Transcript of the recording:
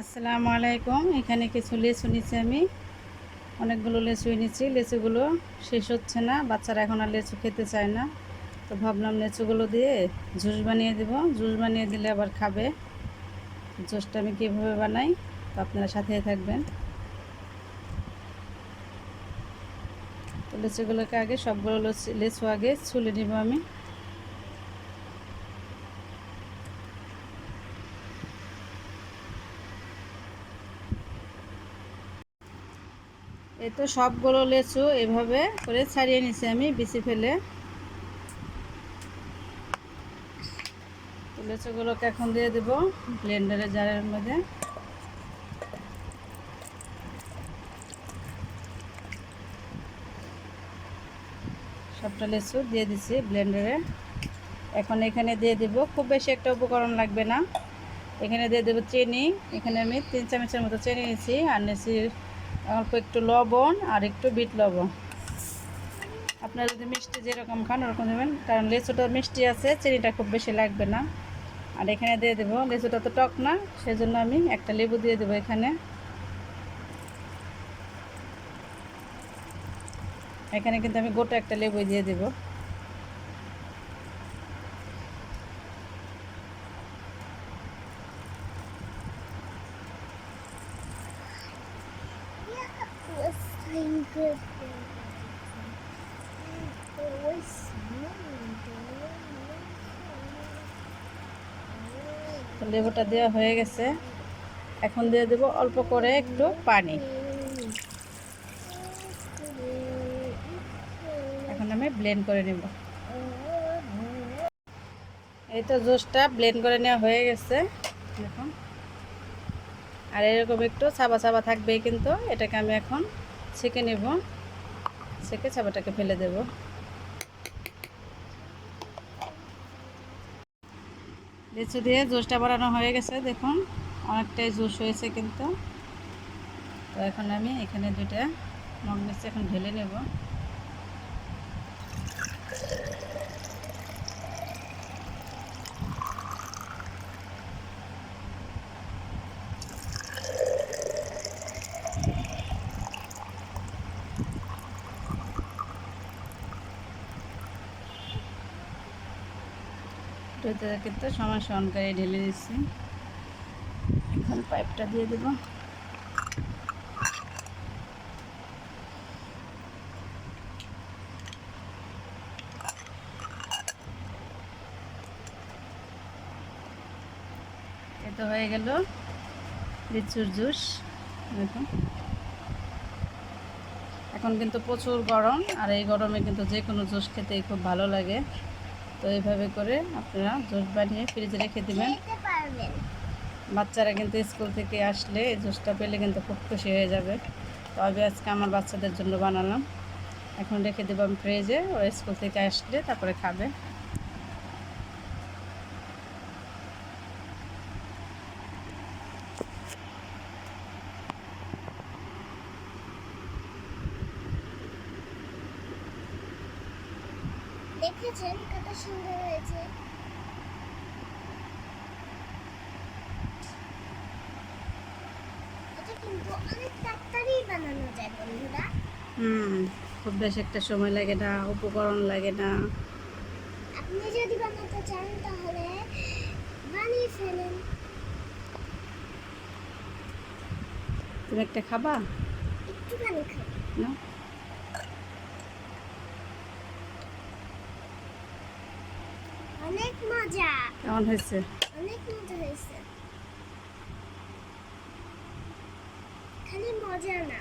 আসসালামু আলাইকুম। এখানে কিছু লেচু নিচ্ছি আমি। অনেকগুলো লেচু এনেছি লেচুগুলো শেষ হচ্ছে না। বাচ্চারা এখন আর লেচু খেতে চায় না। তো ভাবলাম লেচুগুলো দিয়ে জুস বানিয়ে দেব। জুস বানিয়ে দিলে আবার খাবে। জুসটা আমি কীভাবে বানাই, তো আপনারা সাথে থাকবেন। তো লেচুগুলোকে আগে সবগুলো লেচু আগে ছুলে নিব আমি। এই তো সবগুলো লেচু এভাবে করে ছাড়িয়ে নিছি আমি বিচি ফেলে। লেচুগুলোকে এখন দিয়ে দেবো ব্লেন্ডারের জারের মধ্যে। সবটা লেচু দিয়ে দিছি ব্লেন্ডারে। এখন এখানে দিয়ে দেব, খুব বেশি একটা উপকরণ লাগবে না। এখানে দিয়ে দেবো চিনি। এখানে আমি তিন চামচের মতো চিনি নিয়েছি আর নিয়েছি অল্প একটু লবণ আর একটু বিট লবণ। আপনারা যদি মিষ্টি যেরকম খান, ওরকম দেবেন। কারণ লেচুটা মিষ্টি আছে, চিনিটা খুব বেশি লাগবে না। আর এখানে দিয়ে দেবো, লেচুটা তো টক না, সেজন্য আমি একটা লেবু দিয়ে দেবো এখানে। এখানে কিন্তু আমি গোটা একটা লেবু দিয়ে দেবো। লেবুটা দেওয়া হয়ে গেছে। এখন দিয়ে দেবো অল্প করে একটু পানি। এখন আমি ব্লেন্ড করে নেব। এই তো জুসটা ব্লেন্ড করে নেওয়া হয়ে গেছে। দেখুন। আর এরকম একটু ছাবা ছাবা থাকবে কিন্তু। এটাকে আমি এখন ছেঁকে নেব। ছেঁকে ছাপাটাকে ফেলে দেব। লিচু দিয়ে জুসটা বাড়ানো হয়ে গেছে, দেখুন। অনেকটাই জুস হয়েছে কিন্তু। তো এখন আমি এখানে দুটা মগ এখন ঢেলে নেব। সমান সমান করে ঢেলে দিচ্ছি। এখন পাইপটা দিয়ে দেব। তো হয়ে গেল লিচুর জুস, দেখুন। এখন কিন্তু প্রচুর গরম, আর এই গরমে কিন্তু যে কোনো জুস খেতেই খুব ভালো লাগে। তো এইভাবে করে আপনারা জুস বানিয়ে ফ্রিজে রেখে দেবেন। বাচ্চারা কিন্তু স্কুল থেকে আসলে এই জুসটা পেলে কিন্তু খুব খুশি হয়ে যাবে। তো আমি আজকে আমার বাচ্চাদের জন্য বানালাম। এখন রেখে দেবো আমি ফ্রিজে ও স্কুল থেকে আসলে তারপরে খাবে। দেখেছেন কত সুন্দর হয়েছে। এটা কিন্তু অনেক তাড়াতাড়ি বানানো যায় বন্ধুরা। হুম খুব বেশি একটা সময় লাগে না উপকরণ লাগে না। আপনি যদি বানাতে চান তাহলে বানিয়ে ফেলেন। তুমি একটা খাবা? একটুখানি খান না? অনেক মজা। কেমন হয়েছে? অনেক মজা হয়েছে। খালি মজা না।